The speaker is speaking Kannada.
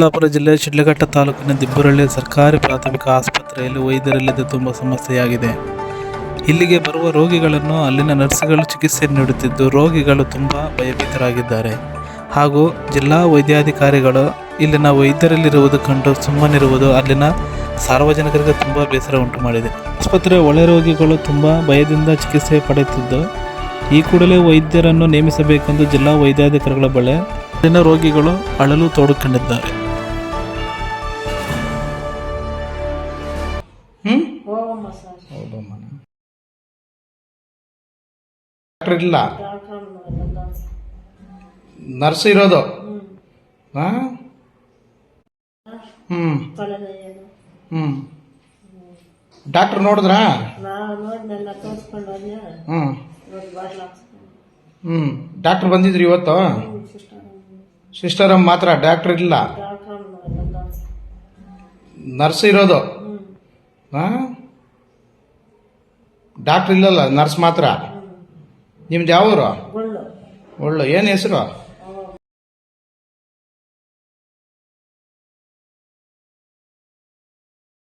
ಚಿಕ್ಕಬಳ್ಳಾಪುರ ಜಿಲ್ಲೆಯ ಶಿಡ್ಲಘಟ್ಟ ತಾಲೂಕಿನ ದಿಬ್ಬರಳ್ಳಿ ಸರ್ಕಾರಿ ಪ್ರಾಥಮಿಕ ಆಸ್ಪತ್ರೆಯಲ್ಲಿ ವೈದ್ಯರಿಲ್ಲದೆ ತುಂಬ ಸಮಸ್ಯೆಯಾಗಿದೆ. ಇಲ್ಲಿಗೆ ಬರುವ ರೋಗಿಗಳನ್ನು ಅಲ್ಲಿನ ನರ್ಸ್ಗಳು ಚಿಕಿತ್ಸೆ ನೀಡುತ್ತಿದ್ದು, ರೋಗಿಗಳು ತುಂಬ ಭಯಭೀತರಾಗಿದ್ದಾರೆ. ಹಾಗೂ ಜಿಲ್ಲಾ ವೈದ್ಯಾಧಿಕಾರಿಗಳು ಇಲ್ಲಿನ ವೈದ್ಯರಲ್ಲಿರುವುದು ಕಂಡು ಸುಮ್ಮನಿರುವುದು ಅಲ್ಲಿನ ಸಾರ್ವಜನಿಕರಿಗೆ ತುಂಬ ಬೇಸರ ಉಂಟು ಮಾಡಿದೆ. ಆಸ್ಪತ್ರೆ ಒಳೆ ರೋಗಿಗಳು ತುಂಬ ಭಯದಿಂದ ಚಿಕಿತ್ಸೆ ಪಡೆಯುತ್ತಿದ್ದು, ಈ ಕೂಡಲೇ ವೈದ್ಯರನ್ನು ನೇಮಿಸಬೇಕೆಂದು ಜಿಲ್ಲಾ ವೈದ್ಯಾಧಿಕಾರಿಗಳ ಬಳಿ ಅಲ್ಲಿನ ರೋಗಿಗಳು ಅಳಲು ತೋಡಿಕೊಂಡಿದ್ದಾರೆ ಹೋಗಮ್ಮ ಸರ್ ಹೌದಮ್ಮ ಡಾಕ್ಟರ್ ಇಲ್ಲ? ಡಾಕ್ಟ್ರ್ ನರ್ಸ್ ಇರೋದು? ಹ್ಞೂ ಹಾ? ಹ್ಮ್. ತಲೆನೋಯ್ಯೋದು ಹ್ಮ್. ಡಾಕ್ಟರ್ ನೋಡಿದ್ರಾ? ನಾವು ತೋರಿಸ್ಕೊಂಡು ಹಾಕ್ಸ್ಕೊಂಡು ಹ್ಮ್. ಡಾಕ್ಟರ್ ಬಂದಿದ್ರಿ ಇವತ್ತು? ಸಿಸ್ಟರ್ ಮಾತ್ರ ಡಾಕ್ಟರ್ ಇಲ್ಲ? ಡಾಕ್ಟ್ರ್ ನರ್ಸ್ ಇರೋದು? ಹಾ? ಡಾಕ್ಟರ್ ಇಲ್ಲಲ್ಲ ನರ್ಸ್ ಮಾತ್ರ? ನಿಮ್ದು ಯಾವ ಊರು ಒಳ್ಳೆ. ಏನು ಹೆಸರು?